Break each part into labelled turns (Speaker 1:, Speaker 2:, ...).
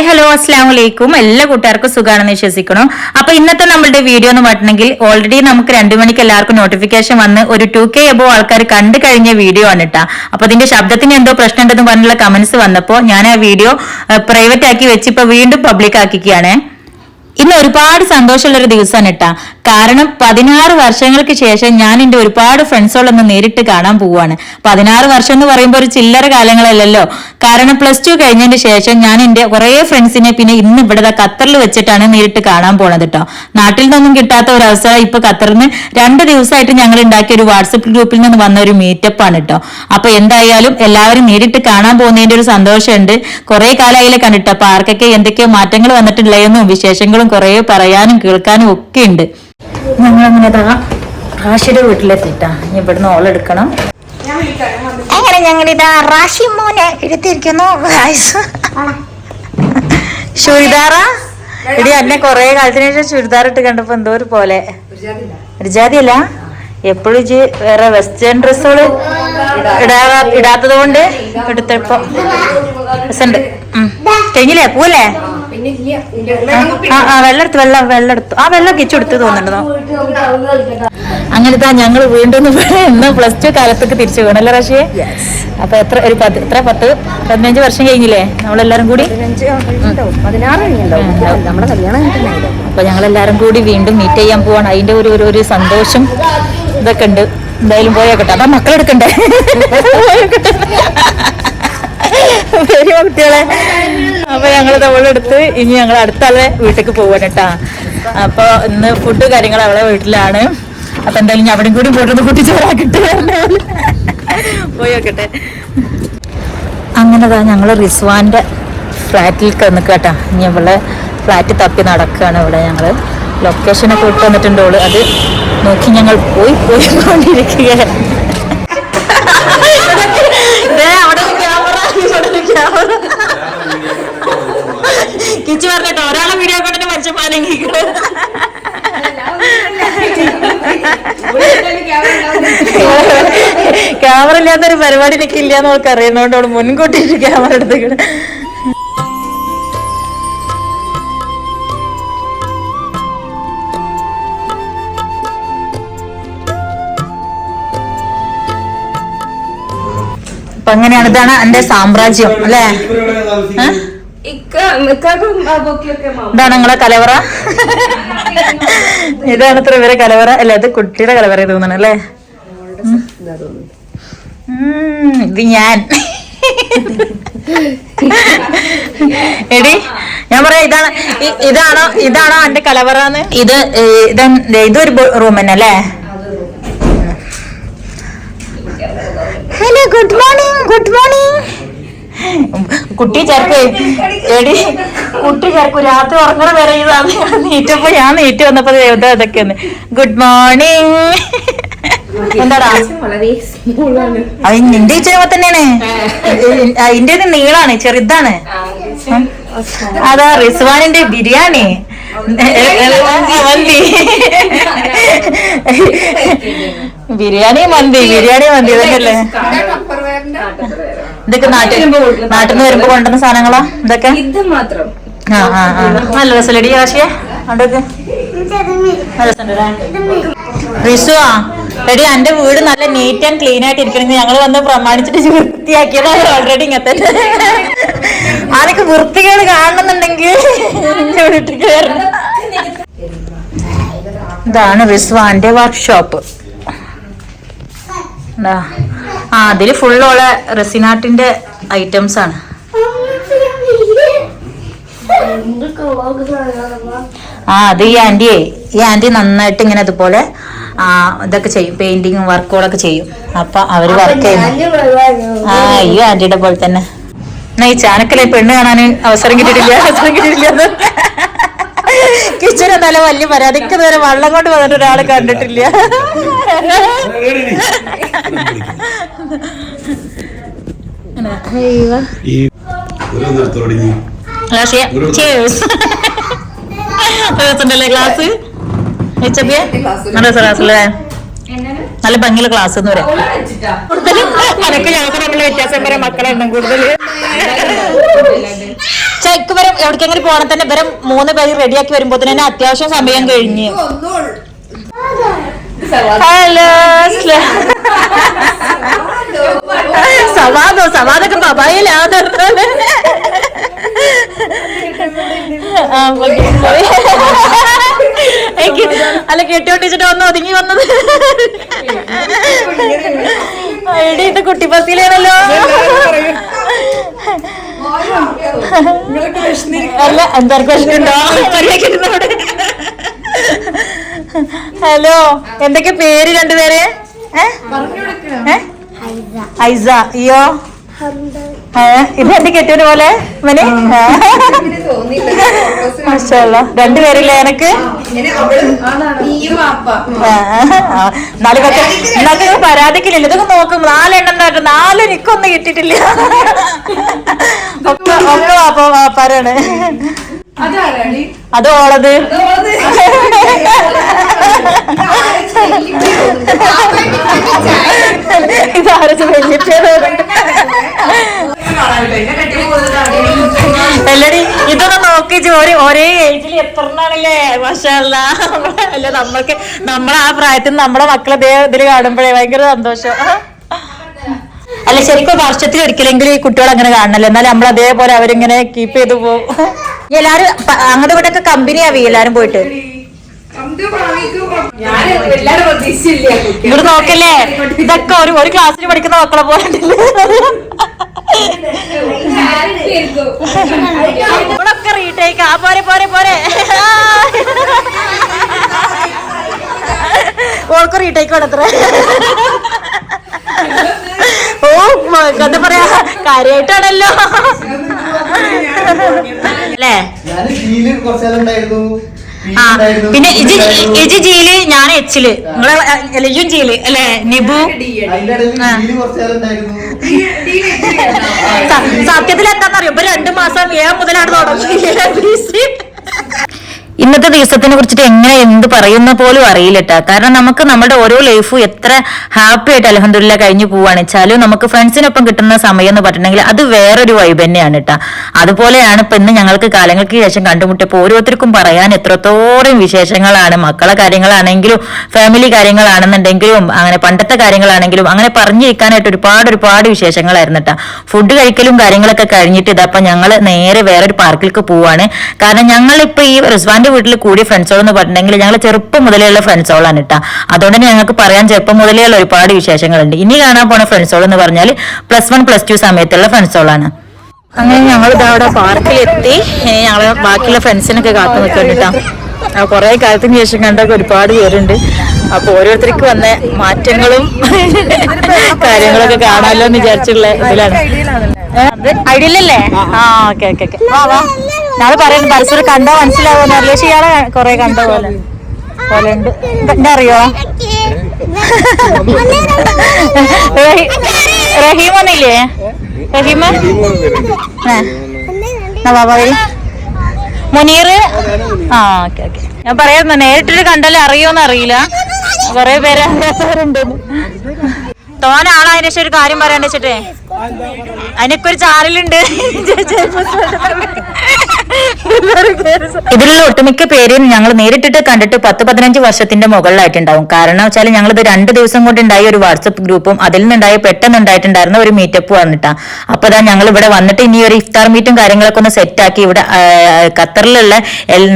Speaker 1: Hi hello അസ്സാം വലൈക്കും എല്ലാ കൂട്ടുകാർക്കും സുഖമാണെന്ന് വിശ്വസിക്കണം അപ്പൊ ഇന്നത്തെ നമ്മളുടെ വീഡിയോ എന്ന് പറഞ്ഞിട്ടുണ്ടെങ്കിൽ ഓൾറെഡി നമുക്ക് രണ്ടു മണിക്ക് എല്ലാവർക്കും നോട്ടിഫിക്കേഷൻ വന്ന് ഒരു ടു കെ എബോ ആൾക്കാർ കണ്ടു കഴിഞ്ഞ വീഡിയോ ആണ് കേട്ടാ അപ്പൊ അതിന്റെ ശബ്ദത്തിന് എന്തോ പ്രശ്നം ഉണ്ടെന്ന് പറഞ്ഞുള്ള കമന്റ്സ് വന്നപ്പോ ഞാൻ ആ വീഡിയോ പ്രൈവറ്റ് ആക്കി വെച്ച് ഇപ്പൊ വീണ്ടും പബ്ലിക് ആക്കിക്കുകയാണ്. ഇന്ന് ഒരുപാട് സന്തോഷമുള്ള ഒരു ദിവസമാണ് കേട്ടാ കാരണം പതിനാറ് വർഷങ്ങൾക്ക് ശേഷം ഞാൻ എന്റെ ഒരുപാട് ഫ്രണ്ട്സുകളൊന്ന് നേരിട്ട് കാണാൻ പോവാണ് പതിനാറ് വർഷം എന്ന് പറയുമ്പോൾ ഒരു ചില്ലറ കാലങ്ങളല്ലല്ലോ. കാരണം പ്ലസ് ടു കഴിഞ്ഞതിന് ശേഷം ഞാൻ എന്റെ കുറെ ഫ്രണ്ട്സിനെ പിന്നെ ഇന്ന് ഇവിടെ ഖത്തറിൽ വെച്ചിട്ടാണ് നേരിട്ട് കാണാൻ പോണത് കേട്ടോ നാട്ടിൽ നിന്നൊന്നും കിട്ടാത്ത ഒരു അവസരം ഇപ്പൊ ഖത്തറിൽ നിന്ന് രണ്ട് ദിവസമായിട്ട് ഞങ്ങൾ ഉണ്ടാക്കിയ ഒരു വാട്സപ്പ് ഗ്രൂപ്പിൽ നിന്ന് വന്ന ഒരു മീറ്റപ്പ് ആണ് കേട്ടോ അപ്പൊ എന്തായാലും എല്ലാവരും നേരിട്ട് കാണാൻ പോകുന്നതിന്റെ ഒരു സന്തോഷമുണ്ട്. കുറെ കാലമായില്ലേ കണ്ടിട്ട്. അപ്പൊ ആർക്കൊക്കെ എന്തൊക്കെയോ മാറ്റങ്ങൾ വന്നിട്ടുള്ളതെന്നും വിശേഷങ്ങളും കുറെ പറയാനും കേൾക്കാനും ഒക്കെ ഉണ്ട്. ഞങ്ങൾ അങ്ങനെ റാഷിയുടെ വീട്ടിലെത്തിട്ടാ. ഇനി ഇവിടുന്ന് ഓളെടുക്കണം അങ്ങനെ ഞങ്ങൾ ഇതാ റാഷി മോനെ എടുത്തിരിക്കുന്നു? ചുരിദാറ? എടി എന്നെ കൊറേ കാലത്തിന് ശേഷം ചുരിദാർ ഇട്ട് കണ്ടപ്പോ എന്തോ ഒരു പോലെ. ഒരു ജാതിയല്ല? എപ്പോഴും ഇജ്ജ് വേറെ വെസ്റ്റേൺ ഡ്രസ്സുകൾ ഇടാ ഇടാത്തത് കൊണ്ട് എടുത്തപ്പോ. ഡ്രസ്സുണ്ട്. കഴിഞ്ഞില്ലേ? പോവല്ലേ? ആ വെള്ളം എടുത്തു വെള്ളം വെള്ളം എടുത്തു ആ വെള്ളം കിച്ചെടുത്ത് തോന്നുന്നുണ്ടോ അങ്ങനത്തെ ഞങ്ങൾ വീണ്ടും ഇന്ന് പ്ലസ് ടു കാലത്തേക്ക് തിരിച്ചു പോകണല്ലേ റാഷിയെ? അപ്പൊ എത്ര ഒരു പത്ത് എത്ര? പത്ത് പതിനഞ്ച് വർഷം കഴിഞ്ഞില്ലേ നമ്മളെല്ലാരും കൂടി? അപ്പൊ ഞങ്ങളെല്ലാരും കൂടി വീണ്ടും മീറ്റ് ചെയ്യാൻ പോവാണ്. അതിന്റെ ഒരു ഒരു- സന്തോഷം ഇതൊക്കെ ഉണ്ട്. എന്തായാലും പോയോക്കട്ടെ അതാ മക്കളെടുക്കണ്ടേ പോയോക്കട്ടെ കുട്ടികളെ. അപ്പൊ ഞങ്ങൾ തവളെടുത്ത് ഇനി ഞങ്ങൾ അടുത്ത ആളെ വീട്ടിലേക്ക് പോവാണ് കേട്ടാ. അപ്പൊ ഇന്ന് ഫുഡ് കാര്യങ്ങൾ അവളെ വീട്ടിലാണ്. അപ്പൊ എന്തായാലും ഞാൻ അവിടെയും കൂടി പോയിട്ട് കുട്ടി ചോറാക്കിട്ട് പോയോക്കട്ടെ അങ്ങനെതാ ഞങ്ങൾ റിസ്വാന്റെ ഫ്ലാറ്റിൽ നിൽക്കുക കേട്ടാ. ഇനി അവളെ ഫ്ലാറ്റ് തപ്പി നടക്കുകയാണ് ഇവിടെ ഞങ്ങൾ ലൊക്കേഷനൊക്കെ ഇട്ട് വന്നിട്ടുണ്ട് അവൾ. അത് നോക്കി ഞങ്ങൾ പോയി പോയി കൊണ്ടിരിക്കുകയാണ് ദേ, അവിടെ ഒരു camera, ഇവിടെ ഒരു camera. കിച്ചു പറഞ്ഞിട്ട് ഒരാളെ വീഡിയോ കണ്ടിട്ട് മനുഷ്യന്മാരെങ്കിലും ക്യാമറ ഇല്ലാത്തൊരു പരിപാടി എനിക്ക് ഇല്ലാന്ന് അവൾക്ക് അറിയുന്നോണ്ട് അവൾ മുൻകൂട്ടി ക്യാമറ എടുത്തേക്കണ അപ്പൊ അങ്ങനെയാണ് ഇതാണ് എന്റെ സാമ്രാജ്യം അല്ലേ? ഇതാണ് നിങ്ങളെ കലവറ. ഇതാണ് ഇത്ര ഇവരെ കലവറ. അല്ല ഇത് കുട്ടിയുടെ കലവറ തോന്നണം അല്ലേ? ഇത് ഞാൻ. എടി ഞാൻ പറയാ ഇതാണ് ഇതാണോ ഇതാണോ എന്റെ കലവറാന്ന്? ഇത് ഇതൊരു റൂം തന്നെ അല്ലേ? Hello good morning good morning കുട്ടി ചേർക്ക് എടി കുട്ടി ചേർക്കും രാത്രി ഉറങ്ങണ വരെ നീറ്റപ്പോ ഞാൻ നീറ്റ് വന്നപ്പോ എവിടെ ഇതൊക്കെ ഗുഡ് മോർണിംഗ് എന്താടാ? നിന്റെ ചെയ്യുമ്പോ തന്നെയാണ്. അതിന്റെ നീളാണ് ചെറുതാണ്. അതാ റിസ്വാനിന്റെ ബിരിയാണി. മന്തി. ബിരിയാണി മന്തി ബിരിയാണി മന്തി ഇതൊക്കെയല്ലേ? ഇതൊക്കെ നാട്ടിൽ നാട്ടിൽ നിന്ന് വരുമ്പോ കൊണ്ടുവന്ന സാധനങ്ങളാ? ഇതൊക്കെ?
Speaker 2: ഇത് മാത്രം.
Speaker 1: ആ ആ ആ. നല്ല രസമല്ലടി ആശയ? രസമുണ്ടല്ലേ റിസുവാ എടി എന്റെ വീട് നല്ല നീറ്റ് ആൻഡ് ക്ലീൻ ആയിട്ട് ഇരിക്കണെങ്കിൽ ഞങ്ങൾ വന്ന് പ്രമാണിച്ചിട്ട് വൃത്തിയാക്കിയതാണ് ഓൾറെഡി ഇങ്ങനത്തെ ആനക്ക് വൃത്തികേട് കാണണമെന്നുണ്ടെങ്കിൽ വീട്ടിൽ കയറണം ഇതാണ് റിസ്വാന്റെ വർക്ക്ഷോപ്പ് ആ അതിൽ ഫുള്ളോളെ റെസിനാട്ടിന്റെ ഐറ്റംസ് ആണ്. ആ അത് ഈ ആന്റിയെ ഈ ആന്റി നന്നായിട്ട് ഇങ്ങനെ അതുപോലെ ആ ഇതൊക്കെ ചെയ്യും. പെയിന്റിങ്ങും വർക്കുകളൊക്കെ ചെയ്യും. അപ്പൊ അവർ വർക്ക് ചെയ്യും ആ ഈ ആന്റിയുടെ പോലെ തന്നെ. എന്നാ ഈ ചാനക്കലെ പെണ്ണ് കാണാൻ അവസരം കിട്ടിയിട്ടില്ല അവസരം കിട്ടിയിട്ടില്ല കിച്ചൻ എന്നാലും വലിയ പരാതിക്ക് നേരെ വള്ളം കൊണ്ട് വന്നിട്ട് ഒരാളെ കണ്ടിട്ടില്ല. ഗ്ലാസ് നല്ല നല്ല ഭംഗിയുള്ള ക്ലാസ് എന്ന് പറയാം. അതൊക്കെ ഞങ്ങൾക്ക് വ്യത്യാസം വരെ കൂടുതൽ ചെക്ക് വരും എവിടേക്കെങ്കിലും പോകണം തന്നെ വരും മൂന്ന് പേര് റെഡിയാക്കി വരുമ്പോ തന്നെ അത്യാവശ്യം സമയം കഴിഞ്ഞു. ഹലോ സവാദോ സവാദൊക്കെ പപായിലാതെ അല്ല കെട്ടിയോട്ടിച്ചിട്ട് ഒന്ന് ഒതുങ്ങി വന്നത്. എടി ഇത് കുട്ടി ബസ്സിലാണല്ലോ അല്ല എന്താർക്കും വിഷമുണ്ടോ ഹലോ എന്തൊക്കെ പേര് രണ്ടുപേരെ? ഐസ അയ്യോ. ഇത് എന്റെ കെട്ടിയൊരു പോലെ? ഇവന്. രണ്ടുപേരില്ലേ എനക്ക്? ആ. എന്നാലും ഇതൊക്കെ നോക്കും. നാലെണ്ണം നോക്കും നാല് എനിക്കൊന്നും കിട്ടിയിട്ടില്ല. ഒക്കെ ഒക്കെ വാപ്പ വാപ്പാരാണ്. അത് ഓളത് ഇതാരച്ച് അല്ലടി ഇതൊന്നും നോക്കി ജോലി ഒരേ ഏജിൽ എത്രണ്ണാണല്ലേ? മഷല്ല അല്ല. നമ്മൾക്ക് നമ്മളെ ആ പ്രായത്തിൽ നമ്മുടെ മക്കളെ ദേ ഇതിൽ കാണുമ്പോഴേ ഭയങ്കര സന്തോഷം. അല്ല ശരിക്കും വർഷത്തിൽ ഒരിക്കലെങ്കിലും ഈ കുട്ടികൾ അങ്ങനെ കാണണല്ലോ. എന്നാലും നമ്മൾ അതേപോലെ അവരിങ്ങനെ കീപ്പ് ചെയ്തു പോകും എല്ലാരും അങ്ങോട്ട് ഇവിടെ ഒക്കെ കമ്പനി ആവി എല്ലാരും പോയിട്ട്. ഇവിടെ നോക്കല്ലേ? ഇതൊക്കെ ഒരു ഒരു ക്ലാസ്സിൽ പഠിക്കുന്ന മക്കളെ പോലെ? ഇവിടൊക്കെ റീടേക്ക് ആ പോരെ പോരെ പോരെ. ഓൾക്ക് റീടേക്ക് വേണത്ര ഓ കണ്ടു എന്താ പറയാ? കാര്യായിട്ടാണല്ലോ.
Speaker 3: ഞാൻ
Speaker 1: ആ പിന്നെ ഇജി. ഇജി ജീൽ ഞാൻ എച്ചിൽ നിങ്ങളെ ഇജും ജീൽ അല്ലെ? നിബു? സത്യത്തിൽ എന്താണെന്നറിയോ ഇപ്പൊ രണ്ടു മാസം ഏഴ് മുതലാണ് തുടങ്ങി. ഇന്നത്തെ ദിവസത്തിനെ കുറിച്ചിട്ട് എങ്ങനെ എന്ത് പറയുന്ന പോലും അറിയില്ല കേട്ടോ കാരണം നമുക്ക് നമ്മുടെ ഓരോ ലൈഫും എത്ര ഹാപ്പി ആയിട്ട് അലഹദില്ല കഴിഞ്ഞു പോവാണ്. വെച്ചാലും നമുക്ക് ഫ്രണ്ട്സിനൊപ്പം കിട്ടുന്ന സമയം എന്ന് പറഞ്ഞിട്ടുണ്ടെങ്കിൽ അത് വേറൊരു വൈബ് തന്നെയാണ് കേട്ടാ അതുപോലെയാണ് ഇപ്പൊ ഇന്ന് ഞങ്ങൾക്ക് കാലങ്ങൾക്ക് ശേഷം കണ്ടുമുട്ടിയപ്പോൾ ഓരോരുത്തർക്കും പറയാൻ എത്രത്തോളം വിശേഷങ്ങളാണ്. മക്കളെ കാര്യങ്ങളാണെങ്കിലും ഫാമിലി കാര്യങ്ങളാണെന്നുണ്ടെങ്കിലും അങ്ങനെ പണ്ടത്തെ കാര്യങ്ങളാണെങ്കിലും അങ്ങനെ പറഞ്ഞിരിക്കാനായിട്ട് ഒരുപാട് ഒരുപാട് വിശേഷങ്ങളായിരുന്നു കേട്ടാ ഫുഡ് കഴിക്കലും കാര്യങ്ങളൊക്കെ കഴിഞ്ഞിട്ട് ഇതപ്പം ഞങ്ങൾ നേരെ വേറൊരു പാർക്കിലേക്ക് പോവാണ്. കാരണം ഞങ്ങൾ ഇപ്പൊ ഈ റിസ്വാന്റെ വീട്ടിൽ കൂടിയ ഫ്രണ്ട്സോളെന്ന് പറഞ്ഞിട്ടുണ്ടെങ്കിൽ ഞങ്ങൾ ചെറുപ്പം മുതലെയുള്ള ഫ്രണ്ട്സോളാണ് കേട്ടോ. അതുകൊണ്ട് തന്നെ ഞങ്ങൾക്ക് പറയാൻ ചെറുപ്പം മുതലെയുള്ള ഒരുപാട് വിശേഷങ്ങളുണ്ട്. ഇനി കാണാൻ പോണ ഫ്രണ്ട്സോൾ എന്ന് പറഞ്ഞാൽ പ്ലസ് വൺ പ്ലസ് ടു സമയത്തുള്ള ഫ്രണ്ട്സോളാണ് അങ്ങനെ ഞങ്ങൾ അവിടെ പാർക്കിലെത്തി. ഞങ്ങളെ ബാക്കിയുള്ള ഫ്രണ്ട്സിനൊക്കെ കാത്തു നിൽക്കുന്നുണ്ട് കുറെ കാലത്തിന് ശേഷം കണ്ടൊക്കെ ഒരുപാട് പേരുണ്ട്. അപ്പൊ ഓരോരുത്തർക്ക് വന്ന മാറ്റങ്ങളും കാര്യങ്ങളൊക്കെ കാണാമല്ലോ എന്ന് വിചാരിച്ചിട്ടുള്ള ഇതിലാണ്. ഐഡിയല്ലേ ആ ഓക്കെ ഓക്കെ ഓക്കെ. വാ വാ. ഞങ്ങൾ പറയുന്നു പരസ്പരം കണ്ടാ മനസ്സിലാവുന്ന റിലേഷൻ ഇയാളെ കൊറേ കണ്ട പോലെ പോലെ ഉണ്ട് അറിയോ റഹീം ഒന്നില്ലേ റഹീമ എന്നാ. മുനീർ ആ ഓക്കെ ഓക്കെ ഞാൻ പറയായിരുന്നു നേരിട്ടിട്ട് കണ്ടാലും അറിയോന്ന് അറിയില്ല കൊറേ പേര് അറിയാത്തവരുണ്ട് തോന ആളതിന് ശേഷം ഒരു കാര്യം പറയാണ്ട് വെച്ചിട്ടേ അതിനൊക്കെ ഒരു ചാനലുണ്ട് ഇതിലുള്ള ഒട്ടുമിക്ക പേരും ഞങ്ങൾ നേരിട്ടിട്ട് കണ്ടിട്ട് പത്ത് പതിനഞ്ച് വർഷത്തിന്റെ മുകളിലായിട്ടുണ്ടാവും. കാരണം വെച്ചാൽ ഞങ്ങൾ ഇത് രണ്ട് ദിവസം കൊണ്ട് ഉണ്ടായ ഒരു വാട്സപ്പ് ഗ്രൂപ്പും അതിൽ നിന്നുണ്ടായ പെട്ടെന്ന് ഉണ്ടായിട്ടുണ്ടായിരുന്ന ഒരു മീറ്റപ്പ് വന്നിട്ടാ. അപ്പൊ അതാ ഞങ്ങൾ ഇവിടെ വന്നിട്ട് ഇനി ഒരു ഇഫ്താർ മീറ്റും കാര്യങ്ങളൊക്കെ ഒന്ന് സെറ്റ് ആക്കി ഇവിടെ ഖത്തറിലുള്ള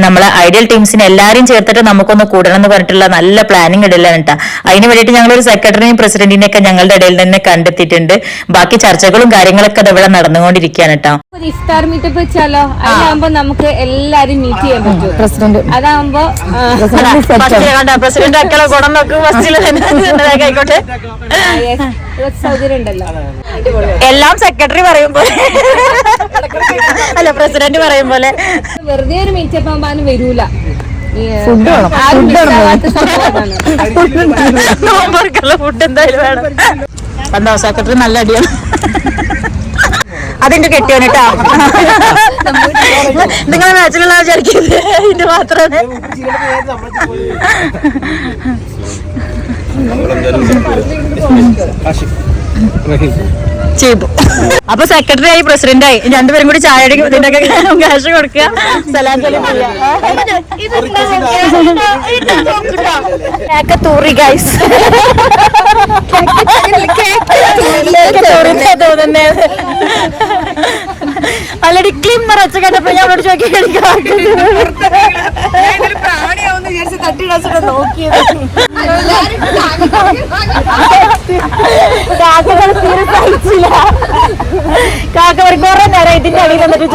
Speaker 1: നമ്മളെ ഐഡിയൽ ടീംസിനെ എല്ലാവരും ചേർത്തിട്ട് നമുക്കൊന്ന് കൂടണം എന്ന് പറഞ്ഞിട്ടുള്ള നല്ല പ്ലാനിങ് ഇടലാണ് കേട്ടോ അതിന് വേണ്ടിയിട്ട് ഞങ്ങൾ ഒരു സെക്രട്ടറിയും പ്രസിഡന്റിനെ ഒക്കെ ഞങ്ങളുടെ ഇടയിൽ തന്നെ കണ്ടെത്തിയിട്ടുണ്ട്. ബാക്കി ചർച്ചകളും കാര്യങ്ങളൊക്കെ അത് ഇവിടെ നടന്നുകൊണ്ടിരിക്കുകയാണ് കേട്ടോ
Speaker 4: ഇഫ്താർ മീറ്റപ്പ് വെച്ചാലോ? അതിലാകുമ്പോ നമുക്ക് എല്ലാരും മീറ്റ് ചെയ്യാൻ പറ്റും. പ്രസിഡന്റ്. അതാകുമ്പോ
Speaker 1: പ്രസിഡന്റ് അക്കളെ ഗുണം നോക്കും ഫസ്റ്റിൽ തന്നെ ആയിക്കോട്ടെ
Speaker 4: സൗകര്യം ഉണ്ടല്ലോ.
Speaker 1: എല്ലാം സെക്രട്ടറി പറയും പോലെ. അല്ല പ്രസിഡന്റ് പറയും പോലെ.
Speaker 4: വെറുതെ ഒരു മീറ്റപ്പ് ആകുമ്പോ അതിന് വരൂല.
Speaker 1: ഫുഡ് എന്തായാലും വേണം. കണ്ടോ? സെക്രട്ടറി നല്ല അടിയാണ്. അതിന്റെ കെട്ടിയാണ് കേട്ടോ നിങ്ങളെ മാച്ചിലുള്ള വിചാരിക്കുന്നത് ഇതിന്റെ മാത്രമാണ് ചെയ്തു. അപ്പൊ സെക്രട്ടറി ആയി പ്രസിഡന്റ് ആയി. രണ്ടുപേരും കൂടി ചായ ക്യാഷ് കൊടുക്കുക. സലാം. തൂറി ഗൈസ് ഓൾറെഡി ക്ലിം നിറച്ച് കണ്ടപ്പോ ഞാൻ അവിടെ ചോദിക്കാൻ കാക്കകൾ തീരെ സഹിച്ചില്ല. കാക്ക ഒരു കുറെ നേരം ഇതിന്റെ അടിയിൽ വന്നിട്ട്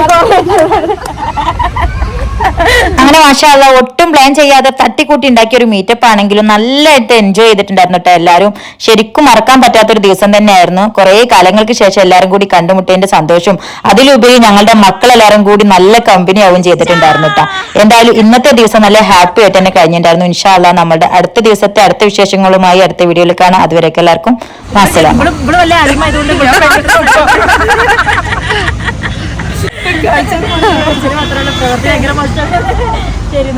Speaker 1: അങ്ങനെ മാഷാല്ല ഒട്ടും പ്ലാൻ ചെയ്യാതെ തട്ടിക്കൂട്ടി ഉണ്ടാക്കിയ ഒരു മീറ്റപ്പ് ആണെങ്കിലും നല്ലതായിട്ട് എൻജോയ് ചെയ്തിട്ടുണ്ടായിരുന്നു കേട്ടോ എല്ലാവരും ശരിക്കും മറക്കാൻ പറ്റാത്ത ഒരു ദിവസം തന്നെയായിരുന്നു. കുറെ കാലങ്ങൾക്ക് ശേഷം എല്ലാവരും കൂടി കണ്ടുമുട്ടേണ്ട സന്തോഷം അതിലുപരി ഞങ്ങളുടെ മക്കളെല്ലാവരും കൂടി നല്ല കമ്പനി ആവും ചെയ്തിട്ടുണ്ടായിരുന്നു കേട്ടോ എന്തായാലും ഇന്നത്തെ ദിവസം നല്ല ഹാപ്പി ആയിട്ട് തന്നെ കഴിഞ്ഞിട്ടുണ്ടായിരുന്നു. ഇൻഷാല്ല നമ്മുടെ അടുത്ത ദിവസത്തെ അടുത്ത വിശേഷങ്ങളുമായി അടുത്ത വീഡിയോയിൽ കാണാം. അതുവരെയൊക്കെ എല്ലാവർക്കും മാസലാം ശരി